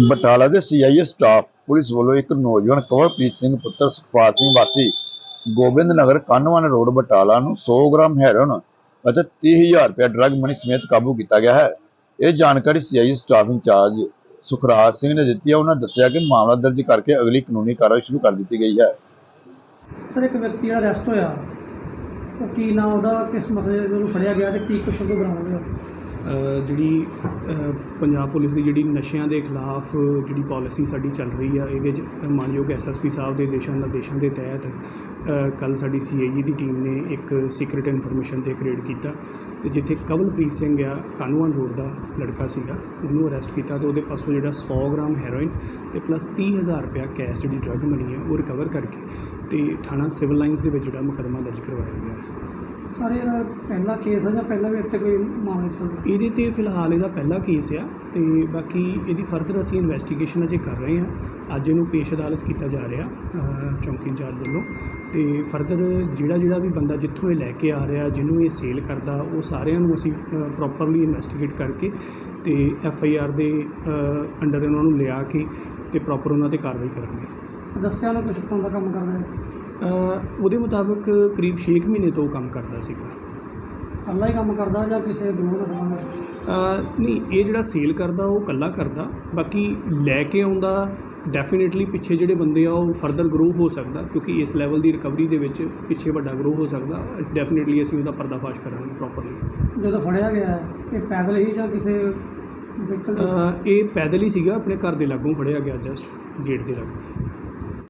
ਬਟਾਲਾ ਦੇ CIA staff police ਵੱਲੋਂ ਇੱਕ ਨੌਜਵਾਨ ਕਵਲਪ੍ਰੀਤ ਸਿੰਘ ਪੁੱਤਰ ਸੁਖਪਾਲ ਸਿੰਘ ਵਾਸੀ ਗੋਬਿੰਦ ਨਗਰ ਕਾਨਵਾਨ ਰੋਡ, ਬਟਾਲਾ ਨੂੰ 100 ਗ੍ਰਾਮ ਹੈਰੋਨ ਅਤੇ 30000 ਰੁਪਏ ਡਰੱਗ ਮਨੀ ਸਮੇਤ ਕਾਬੂ ਕੀਤਾ ਗਿਆ ਹੈ। ਇਹ ਜਾਣਕਾਰੀ CIA staff incharge Sukhraj Singh ਨੇ ਦਿੱਤੀ ਹੈ। ਉਹਨਾਂ ਦੱਸਿਆ ਕਿ ਮਾਮਲਾ ਦਰਜ ਕਰਕੇ ਅਗਲੀ ਕਾਨੂੰਨੀ ਕਾਰਵਾਈ ਸ਼ੁਰੂ ਕਰ ਦਿੱਤੀ ਗਈ ਹੈ। ਸਰ, ਇੱਕ ਵਿਅਕਤੀ ਜਿਹੜਾ ਅਰੈਸਟ ਹੋਇਆ, ਉਹ ਕੀ ਨਾਮ ਉਹਦਾ, ਕਿਸ ਮਸਲੇ ਦੇ ਉਹਨੂੰ ਫੜਿਆ ਗਿਆ ਤੇ ਕੀ ਕੁਛ ਉਹਦੇ ਬਰਾਮਦ ਹੋਇਆ? ਜਿਹੜੀ ਪੰਜਾਬ ਪੁਲਿਸ ਦੀ ਜਿਹੜੀ ਨਸ਼ਿਆਂ ਦੇ ਖਿਲਾਫ ਜਿਹੜੀ ਪੋਲਿਸੀ ਸਾਡੀ ਚੱਲ ਰਹੀ ਆ, ਇਹਦੇ 'ਚ ਮਾਨਯੋਗ ਐਸਐਸਪੀ ਸਾਹਿਬ ਦੇ ਦਿਸ਼ਾ ਨਿਰਦੇਸ਼ਾਂ ਦੇ ਤਹਿਤ ਕੱਲ ਸਾਡੀ ਸੀਆਈਏ ਦੀ ਟੀਮ ਨੇ ਇੱਕ ਸੀਕ੍ਰੀਟ ਇਨਫੋਰਮੇਸ਼ਨ ਤੇ ਰੇਡ ਕੀਤਾ। ਤੇ ਜਿੱਥੇ ਕਵਲਪ੍ਰੀਤ ਸਿੰਘ ਆ, ਕਾਨੂੰਨ ਰੋਡ ਦਾ ਲੜਕਾ ਸੀਗਾ, ਉਹਨੂੰ ਅਰੈਸਟ ਕੀਤਾ ਤੇ ਉਹਦੇ ਪਾਸੋਂ ਜਿਹੜਾ 100 ਗ੍ਰਾਮ ਹੈਰੋਇਨ ਤੇ ਪਲੱਸ 30000 ਰੁਪਇਆ ਕੈਸ਼ ਜਿਹੜੀ ਡਰੱਗ ਮਨੀ ਹੈ ਉਹ ਰਿਕਵਰ ਕਰਕੇ ਤੇ ਥਾਣਾ ਸਿਵਲ ਲਾਈਨਸ ਦੇ ਵਿੱਚ ਜਿਹੜਾ ਮੁਕੱਦਮਾ ਦਰਜ ਕਰਵਾਇਆ ਗਿਆ। ਸਾਰੇ ਇਹਦਾ ਪਹਿਲਾ ਕੇਸ ਹੈ ਜਾਂ ਪਹਿਲਾਂ ਵੀ ਇੱਥੇ ਕੋਈ ਮਾਮਲੇ ਚੱਲਦੇ ਇਹਦੇ ਤੇ ਫਿਲਹਾਲ ਇਹਦਾ ਪਹਿਲਾ ਕੇਸ ਆ ਤੇ ਬਾਕੀ ਇਹਦੀ ਫਰਦਰ ਅਸੀਂ ਇਨਵੈਸਟੀਗੇਸ਼ਨ ਅਜੇ ਕਰ ਰਹੇ ਹਾਂ। ਅੱਜ ਇਹਨੂੰ ਪੇਸ਼ ਅਦਾਲਤ ਕੀਤਾ ਜਾ ਰਿਹਾ ਚੌਂਕੀ ਇੰਚਾਰਜ ਵੱਲੋਂ। ਤੇ ਫਰਦਰ ਜਿਹੜਾ ਜਿਹੜਾ ਵੀ ਬੰਦਾ ਜਿੱਥੋਂ ਇਹ ਲੈ ਕੇ ਆ ਰਿਹਾ ਜਿਹਨੂੰ ਇਹ ਸੇਲ ਕਰਦਾ ਉਹ ਸਾਰਿਆਂ ਨੂੰ ਅਸੀਂ ਪ੍ਰੋਪਰਲੀ ਇਨਵੈਸਟੀਗੇਟ ਕਰਕੇ ਤੇ ਐਫ ਆਈ ਆਰ ਦੇ ਅੰਡਰ ਉਹਨਾਂ ਨੂੰ ਲਿਆ ਕੇ ਤੇ ਪ੍ਰੋਪਰ ਉਹਨਾਂ ਤੇ ਕਾਰਵਾਈ ਕਰਾਂਗੇ। ਦੱਸਿਆ ਉਹਨੂੰ ਕੁਛ ਪਾਉਣ ਦਾ ਕੰਮ ਕਰਦਾ ਹੈ? ਉਹਦੇ ਮੁਤਾਬਕ ਕਰੀਬ 6 ਮਹੀਨੇ ਤੋਂ ਉਹ ਕੰਮ ਕਰਦਾ ਸੀਗਾ। ਇਕੱਲਾ ਹੀ ਕੰਮ ਕਰਦਾ ਜਾਂ ਕਿਸੇ ਗਰੂਪ ਨਾਲ ਸੰਬੰਧ? ਅਹ ਨਹੀਂ ਇਹ ਜਿਹੜਾ ਸੇਲ ਕਰਦਾ ਉਹ ਕੱਲਾ ਕਰਦਾ। ਬਾਕੀ ਲੈ ਕੇ ਆਉਂਦਾ ਡੈਫੀਨਿਟਲੀ ਪਿੱਛੇ ਜਿਹੜੇ ਬੰਦੇ ਆ ਉਹ ਫਰਦਰ ਗਰੋ ਹੋ ਸਕਦਾ ਕਿਉਂਕਿ ਇਸ ਲੈਵਲ ਦੀ ਰਿਕਵਰੀ ਦੇ ਵਿੱਚ ਪਿੱਛੇ ਵੱਡਾ ਗਰੋ ਹੋ ਸਕਦਾ। ਡੈਫੀਨਿਟਲੀ ਅਸੀਂ ਉਹਦਾ ਪਰਦਾਫਾਸ਼ ਕਰਾਂਗੇ ਪ੍ਰੋਪਰਲੀ ਜਦੋਂ ਫੜਿਆ ਗਿਆ ਇਹ ਪੈਦਲ ਹੀ ਜਾਂ ਕਿਸੇ ਵਹੀਕਲ ਤੇ? ਇਹ ਪੈਦਲ ਹੀ ਸੀਗਾ ਆਪਣੇ ਘਰ ਦੇ ਲਾਗੋਂ ਫੜਿਆ ਗਿਆ ਜਸਟ ਗੇਟ ਦੇ ਲਾਗੋਂ।